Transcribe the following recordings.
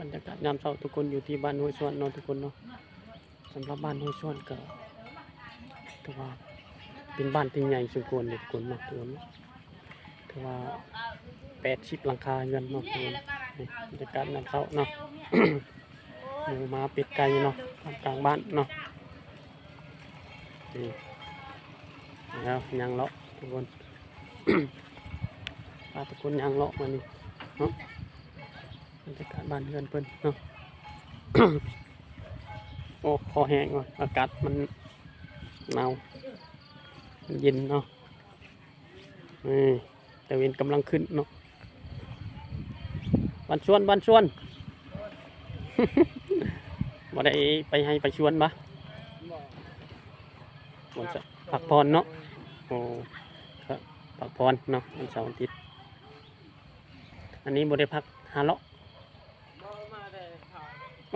บรรยากาศยามเช้าทุกคนอยู่ที่บ้านห้วยสวนนาะทุกคนเนาะสำหรับบ้านห้วยสวนก็ถือว่าเป็นบ้านที่ใหญ่สมควรเลยทุกคนเนาะทุกคนถือว่าแปดสิบหลังคาเรือนเนาะทุกคนบรรยากาศยามเช้าเนาะหมูมาป็ดไก่เนาะกลางบ้านเนาะนี่แล้วยังเลาะทุกคนพาทุกคนยังเลาะมานี่เนาะ บรรยากาศบ้านเรือนเพิ่นเนาะโอ้คอแห้งว่ะอากาศมันหนาวมันเย็นเนาะนี่แต่เวนกำลังขึ้นเนาะบันชวนบันชวนบ่ได้ไปให้ไปชวนปะวันเสาร์พักผ่อนเนาะโอ้ครับพักผ่อนเนาะวันเสาร์อาทิตย์อันนี้บ่ได้พักหาเลาะ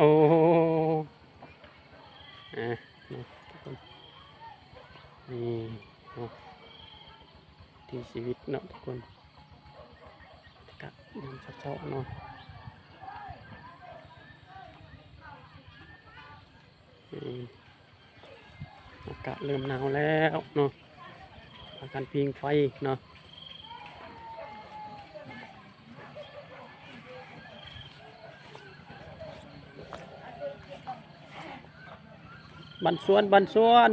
โอ้อะเนาะทุกคนนี่ที่ชีวิตเนาะทุกคนกะยามเช้าๆเนาะอากาศเริ่มหนาวแล้วเนาะพากันพิงไฟเนาะ บันสวนบันสวน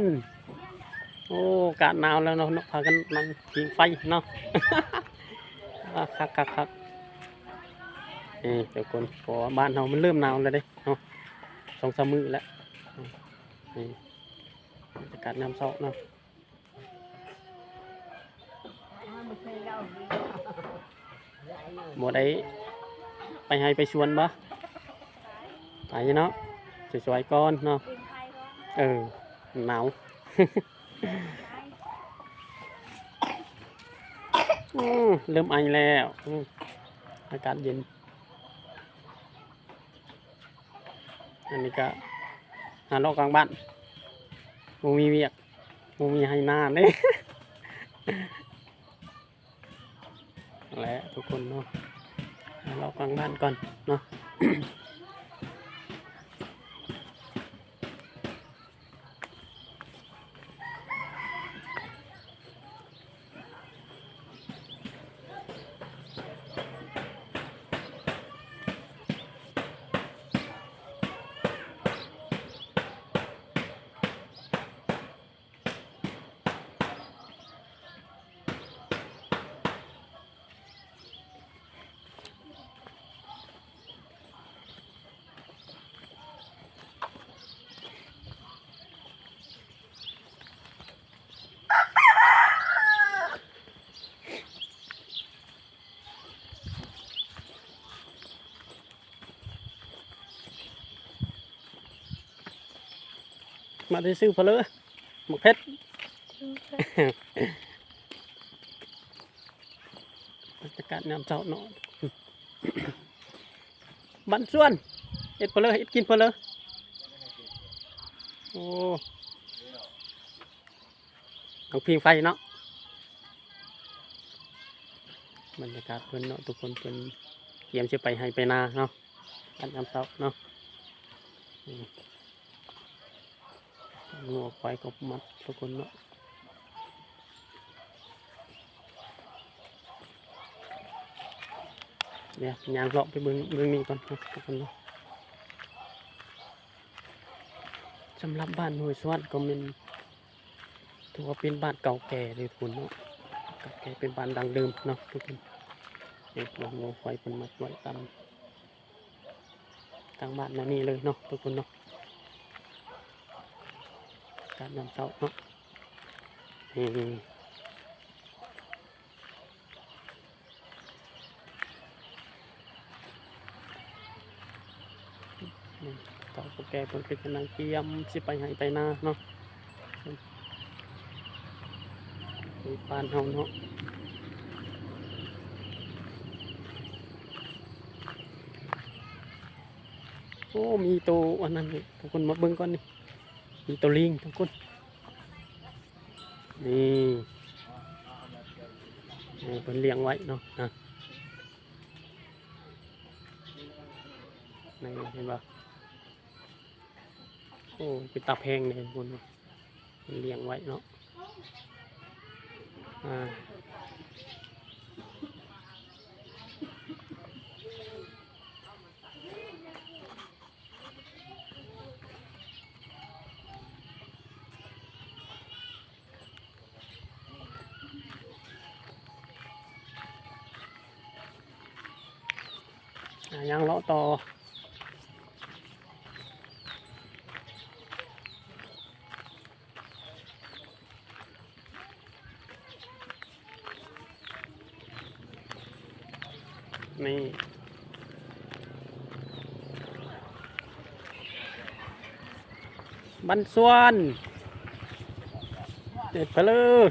โอ้กาหนาวแล้วเนาะเนาะพากันนั่งพิงไฟเนาะอะคักคักคักนี่เดี๋ยวคนขอบ้านเรามันเริ่มหนาวแล้วเด้เนาะสองสามมือแล้วนี่บรรยากาศน้ำเศร้าเนาะบ่ได้ไปให้ไปชวนบ่ไปเนาะสวยๆก่อนเนาะ เออหนาวเริ่มไอแล้วอากาศเย็น อันนี้ก็หาเลาะกลางบ้านมูมีเวียกมูมีให้หน้าเด้และทุกคนเนาะหาเรากลางบ้านก่อนเนาะ มาได้ซื้อเพลอหมกเพชรบรรยากาศน้ำเจ้าเนาะบันส่วนเอ็ดเพลอเอ็ดกินเพลอโอ้ต้องพิงไฟเนาะบรรยากาศเพิ่อนเนาะทุกคนเพิ่อนเตรียมจะไปให้ไปนาเนาะกันน้ำเจ้าเนาะ งัวไฟกับมัดทุกคนเนาะเดี๋ยวยางเลาะไปเบิ่งเบิ่งนี้ก่อนนะทุกคนเนาะสำหรับบ้านห้วยสวนก็เป็นถือว่าเป็นบ้านเก่าแก่เลยทุกคนเนาะเก่าแก่เป็นบ้านดังเดิมเนาะทุกคนเด็กลงไฟเป็นมัดไว้ตามทางบ้านแนวนี้เลยเนาะทุกคนเนาะ การนำเสาเนาะอืมต่อพวกแกเพิ่นเป็นกำลังเตรียมสิไปให้ไปนาเนาะไปานเฮาเนาะโอ้มีตัวอันนั้นทุกคนมาเบิ่งก่อนนี่ มีตัวลิงทุกคนนี่เพิ่นเลี้ยงไว้เนาะนะนในเห็นปะโอ้เป็นตาแพงเลยคนเลี้ยงไว้เนาะอ่า อ่ายังเลาะต่อนี่บันสวนเด็ดไปเลย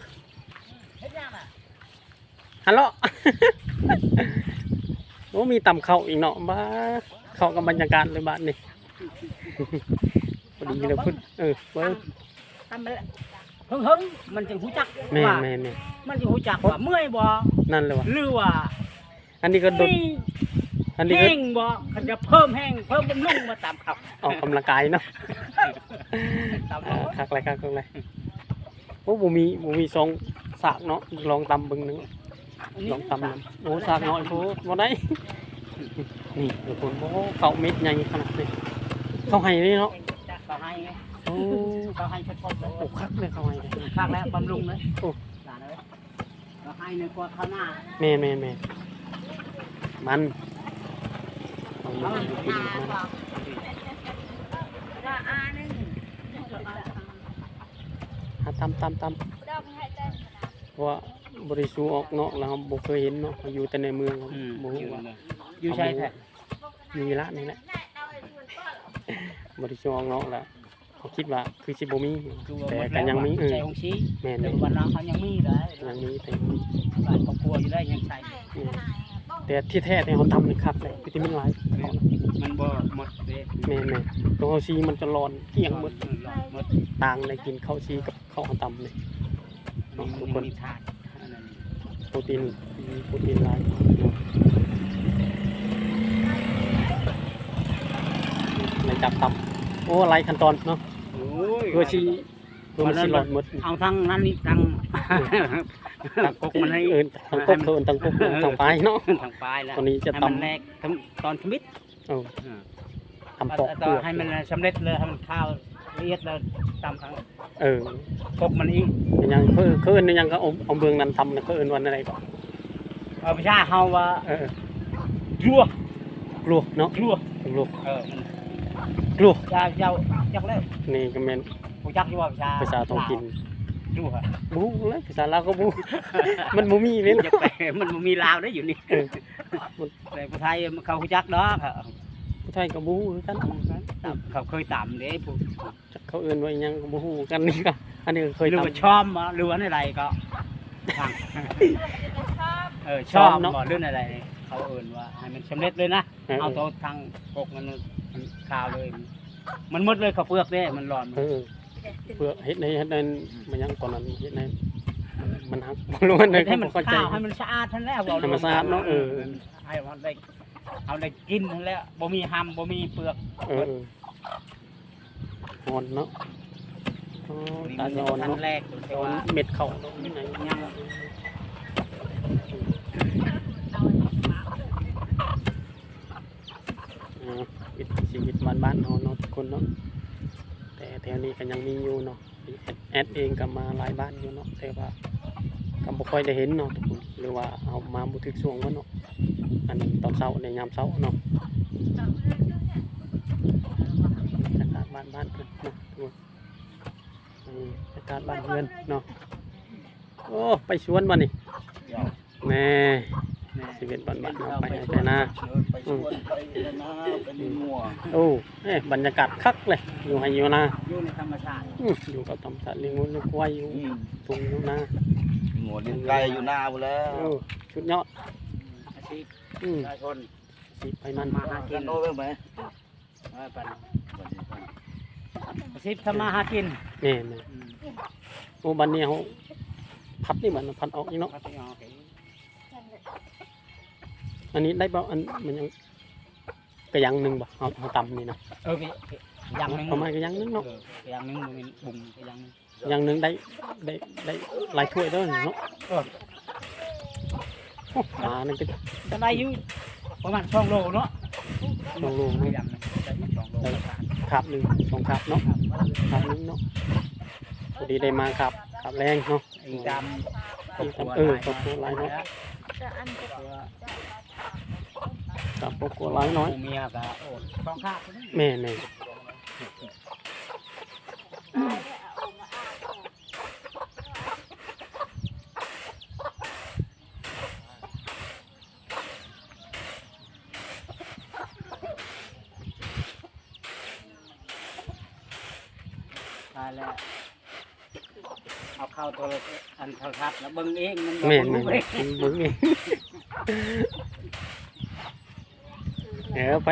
ฮัลโหล อ้มีต่ำเข่าอีกเนาะบ้าเข้ากับบรรยากาศเลยบ้านนี่พอดีเลยพุ่นเออเบิ้งทำไปแล้วเฮิงเฮิงมันจึงหูจักแม่ว่าแม่แม่มันจึงหูจักว่าเมื่อยบ่นั่นเลยวะหรือว่าอันนี้ก็โดดมีอันนี้ก็แห้งบ่เขาจะเพิ่มแห้งเพิ่มบำรุงมาตามเขาออกกำลังกายเนาะตามอ่าเขาคักอะไรคักอะไรโอ้บ่มีบ่มีสองสากเนาะลองตำเบิ่งหนึง ลองตำนํโอ้สากน้อยโพดบ่ได้ นี่ทุกคนโอ้เขาเม็ดใหญ่ขนาดนี้เขาให้นี่เนาะเขาให้ไงโอ้เขาให้เฉพาะโอ้คักเลยเขาให้เลยภาคแล้วบำรุงเลยโอ้หลานเลยเขาให้ในกว่าข้าวหน้าแม่แม่แม่มันเอาเขามาให้กินหน้ามันว่าว่าอาหนึ่งหาตำตำตำดอกให้เต้นเพราะว่า บริสูออกเนาะแล้วเราบ่เคยเห็นเนาะอยู่แต่ในเมืองครับอืมบ่อฮู้ยู่ว่าอยู่ใช่แท้มีละนี่แหละบริสูออกเนาะแล้วเขาคิดว่าคือสิบ่มี คือว่าแต่หมดก็แล้วยังมีเออใจของชี้แม่นแต่แม่นวันนั้นเขายังมีเลยยังมีแต่ หลายครอบครัวอยู่ได้ยังใส่แต่ที่แท้เนี่ยเขาทำนี่คักเลยวิตามินหลายมันบ่หมดเด้แม่แม่ตัวเขาซีมันจะร้อนเกลี้ยงหมดหมดต่างในกินข้าวซีกับข้าวตำเลยมันทุกมีคนธาตุอันนั้นโป รตีนมีโปรตีนหลายในจับตับโอ้หลายขั้นตอนเนาะโอ้ยเพื่อชีเพื่อมันสิหลอดหมดเอาทั้งนั้นนี่ทั้งทั้งกกมันให้เอินทั้งกบเอินทั้งกบทั้งปลายเนาะทั้งปลายแล้วตอนนี้จะให้ตำมันแรกทั้งตอนชมิดเออทำปอกตเปอลืนอกให้มันสำเร็จเลยให้มันข้าว ละเอียดแล้วตำทั้งเออกกมันอีกเป็นยังคือคือเอินยังก็เอาเอาเบืองนั้นทำนะคือเอินวันอะไรก่อนเอาไปชาเฮาว่าเออยั่วกลัวเนาะยั่วกลัวเออมันกลัวชาเจ้าจักแล้วนี่ก็แม่นผู้จักอยู่ว่าชาภาษาท้องถิ่นยั่วบูเลยภาษาลาวก็บูมันบ่มีเลยจะเนาะไปมันบ่มีลาวได้อยู่นี่เออ แต่ผู้ไทยมันเขาผู้จักดอกเขา ผู้ไทยก็บูคือกันเขาเคยตำเด้ผู้จักเขาเอิ้นว่าอิหยังก็บ่ฮู้กันนี่ก็อันนี้ก็เคยหรือทำว่าชอมบ่หรือว่าอะไรก็ทางชอบเออชชออบบเนอะบ่เรื่องอะไรเขาเอิ้นว่าให้มันสำเร็จเลยนะเออ เอาตัวทางกกมันมันคาวเลย มันหมดเลยข้าวเปลือกเด้มันร้อนเออเพื่อเฮ็ดในเฮ็ดในมันยังตอนนั้นเฮ็ดในมันหักบ่รู้ว่าในให้มันเข้าใจ ข้าวให้มันสะอาดทันแล้วเรให้มันสะอาดเนอะเออ ให้มันได้ เอาได้กินทันแล้วบ่มีหำบ่มีเปลือกเออเออฮอนเนาะอ๋อตาจะอ่อนทันเนาะแรกแต่อ่อนว่าเม็ดเข้าที่ไหนยังอ่าวิถีชีวิตบ้านบ้านๆเฮาเนาะทุกคนเนาะแต่แถวนี้ก็ยังมีอยู่เนาะแอดแอดเองก็มาหลายบ้านอยู่เนาะแต่ว่า ก็บ่ค่อยได้เห็นเนาะทุกคนหรือว่าเอามาบ่ถึกช่วงมันเนาะอันนี้ตอนเช้าในยามเช้าเนาะบรรยากาศบ้านบ้านๆเพิ่นเนาะทุกคนนี่บรรยากาศบ้านเพื่อนเนาะโอ้ไปสวนมานี่แม่ชีวิตบ้านบ้านๆเนาะไปให้แต่หน้าไปชวนไปเลยนะไปเลี้ยงงัวโอ้เอ้ยบรรยากาศคักเลยอยู่ให้อยู่นะอยู่ในธรรมชาติอื้ออยู่กับธรรมชาติเลี้ยงวัวเลี้ยงควายอยู่อืมตรงอยู่นะ งัวเลี้ยงไก่อยู่หน้าหมดแล้วโอ้ชุดยอดอาชีพอืมประชาชนสิไปมันมาหากิกันนโอ้ยไหมเออไปนะอาชีพทำมาหากินแน่แน่อืมโอ้บันนี้เขาพัดนี่มันพัดออกนี่เนาะเขาไปเอาโอเคอันนี้ได้เปล่าอันมันยังกระยังหนึงบ่เอาเอาตำนี่เนาะเออพี่อ ย่างหนึงประมาณกระยังหนึงเนาะเอออย่างหนึงมันเป็นบุ่งอย่างหนึงอย่างหนึงได้ได้ได้หลายถ้วยเด้อเนาะเออ โอ้ปลานี่ก็จะได้อยู่ประมาณ2โลเนาะสองโลอเนาะย่างหนึงได้2โลกว่าครับหนึ่งสองครับเนาะครับหนึงเนาะพอดีได้มาครับครับแรงเนาะเองตามเออครอบครัวหลายเนาะ จะอันจะครับครอบครัวหลายน้อย เมียก็โอ้สองข้างแม่แม่ ตายแล้วเอาเข้าโทรศัพท์อันโทรทัศน์แล้วเบิ่งเองมันแม่บ่แม่รู้เองเบิ่งเองเดี๋ยวไป